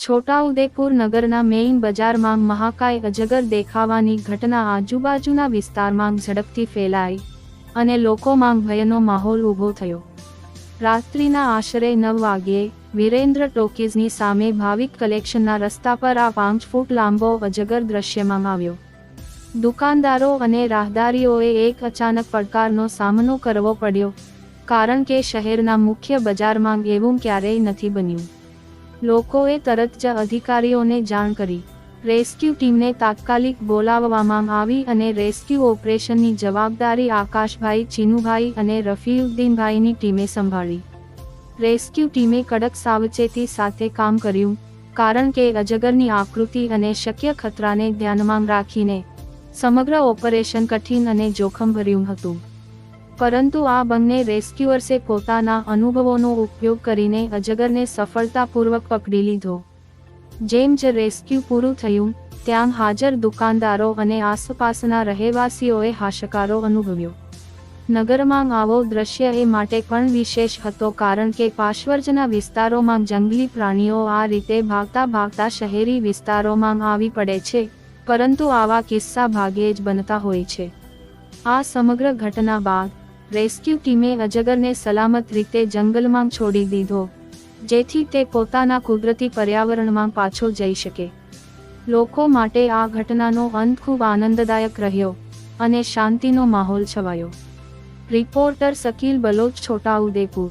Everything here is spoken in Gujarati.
છોટાઉદેપુર નગરના મેઇન બજારમાં મહાકાય અજગર દેખાવાની ઘટના આજુબાજુના વિસ્તારમાં ઝડપથી ફેલાઈ અને લોકોમાં ભયનો માહોલ ઊભો થયો. રાત્રિના આશરે નવ વાગ્યે, વિરેન્દ્ર ટોકીઝની સામે ભાવિક કલેક્શનના રસ્તા પર આ પાંચ ફૂટ લાંબો અજગર દ્રશ્યમાં આવ્યો. દુકાનદારો અને રાહદારીઓએ એક અચાનક પડકારનો સામનો કરવો પડ્યો, કારણ કે શહેરના મુખ્ય બજારમાં એવું ક્યારેય નથી બન્યું. લોકોએ તરત જ અધિકારીઓને જાણ કરી. રેસ્ક્યુ ટીમને તાત્કાલિક બોલાવવામાં આવી અને રેસ્ક્યુ ઓપરેશનની જવાબદારી આકાશભાઈ ચીનુભાઈ અને રફીઉદ્દીનભાઈની ટીમે સંભાળી. રેસ્ક્યુ ટીમે કડક સાવચેતી સાથે કામ કર્યું, કારણ કે અજગરની આકૃતિ અને શક્ય ખતરાને ધ્યાનમાં રાખીને સમગ્ર ઓપરેશન કઠિન અને જોખમભર્યું હતું. પરંતુ આ બંને રેસ્ક્યુઅર્સે પોતાના અનુભવોનો ઉપયોગ કરીને અજગરને સફળતાપૂર્વક પકડી લીધો. જેમ જ રેસ્ક્યુ પૂરું થયું, ત્યાં હાજર દુકાનદારો અને આસપાસના રહેવાસીઓએ હાશકારો અનુભવ્યો. નગરમાં આવો દ્રશ્ય એ માટે પણ વિશેષ હતો કારણ કે પાર્શ્વજના વિસ્તારોમાં જંગલી પ્રાણીઓ આ રીતે ભાગતા ભાગતા શહેરી વિસ્તારોમાં આવી પડે છે, પરંતુ આવા કિસ્સા ભાગ્યે જ બનતા હોય છે. આ સમગ્ર ઘટના બાદ રેસ્ક્યુ ટીમે અજગરને સલામત રીતે જંગલમાં છોડી દીધો, જેથી તે પોતાના કુદરતી પર્યાવરણમાં પાછો જઈ શકે. લોકો માટે આ ઘટનાનો અંત ખૂબ આનંદદાયક રહ્યો અને શાંતિનો માહોલ છવાયો. રિપોર્ટર શકીલ બલોચ, છોટાઉદેપુર.